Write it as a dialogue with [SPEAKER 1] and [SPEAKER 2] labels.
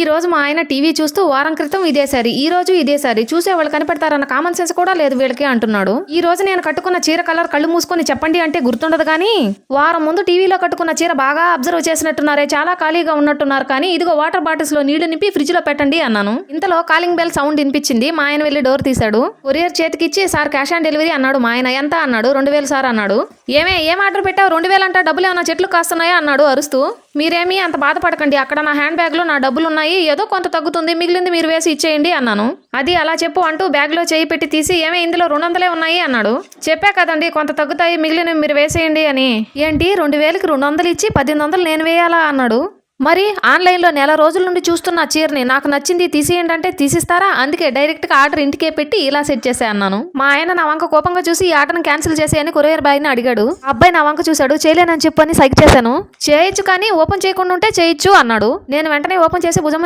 [SPEAKER 1] ఈ రోజు మా ఆయన టీవీ చూస్తూ వారం క్రితం ఇదే సారి ఈ రోజు ఇదే సారి. చూసే వాళ్ళు కనిపెడతారన్న కామన్ సెన్స్ కూడా లేదు వీళ్ళకి అంటున్నాడు. ఈ రోజు నేను కట్టుకున్న చీర కలర్ కళ్ళు మూసుకొని చెప్పండి అంటే గుర్తుండదు కానీ వారం ముందు టీవీలో కట్టుకున్న చీర బాగా అబ్జర్వ్ చేసినట్టున్నారే చాలా ఖాళీగా ఉన్నట్టున్నారు కానీ ఇదిగో వాటర్ బాటిల్స్లో నీళ్ళు నింపి ఫ్రిడ్జ్లో పెట్టండి అన్నాను. ఇంతలో కాలింగ్ బెల్ సౌండ్ వినిపించింది. మా ఆయన వెళ్ళి డోర్ తీశాడు. కొరియర్ చేతికిచ్చి సార్ క్యాష్ ఆన్ డెలివరీ అన్నాడు మా ఆయన. ఎంత? అన్నాడు. రెండు వేలు సార్ అన్నాడు. ఏమే ఏం ఆర్డర్ పెట్టావు? రెండు వేలు డబ్బులు ఏమైనా చెట్లు కాస్తున్నాయా? అన్నాడు అరుస్తూ. మీరేమీ అంత బాధపడకండి. అక్కడ నా హ్యాండ్ బ్యాగ్లో నా డబ్బులు ఉన్నాయి ఏదో కొంత తగ్గుతుంది మిగిలింది మీరు వేసి ఇచ్చేయండి అన్నాను. అది అలా చెప్పు అంటూ బ్యాగ్లో చేయి పెట్టి తీసి ఏమే ఇందులో రెండు వందలే ఉన్నాయి అన్నాడు. చెప్పా కదండి కొంత తగ్గుతాయి మిగిలినవి మీరు వేసేయండి అని. ఏంటి రెండు వేలకి రెండు వందలు ఇచ్చి పద్దెనిమిది వందలు నేను వేయాలా అన్నాడు. మరి ఆన్లైన్లో నెల రోజుల నుండి చూస్తున్న చీరని నాకు నచ్చింది తీసేయండి అంటే తీసిస్తారా? అందుకే డైరెక్ట్గా ఆర్డర్ ఇంటికే పెట్టి ఇలా సెట్ చేసే అన్నాను. మా ఆయన నా వంక కోపంగా చూసి ఈ ఆర్డర్ని క్యాన్సిల్ చేసేయని కొరియర్ బాయ్ని అడిగాడు. అబ్బాయి నా వంక చూశాడు. చేయలేనని చెప్పని సైక్ చేశాను. చేయొచ్చు కానీ ఓపెన్ చేయకుండా ఉంటే చేయొచ్చు అన్నాడు. నేను వెంటనే ఓపెన్ చేసి భుజం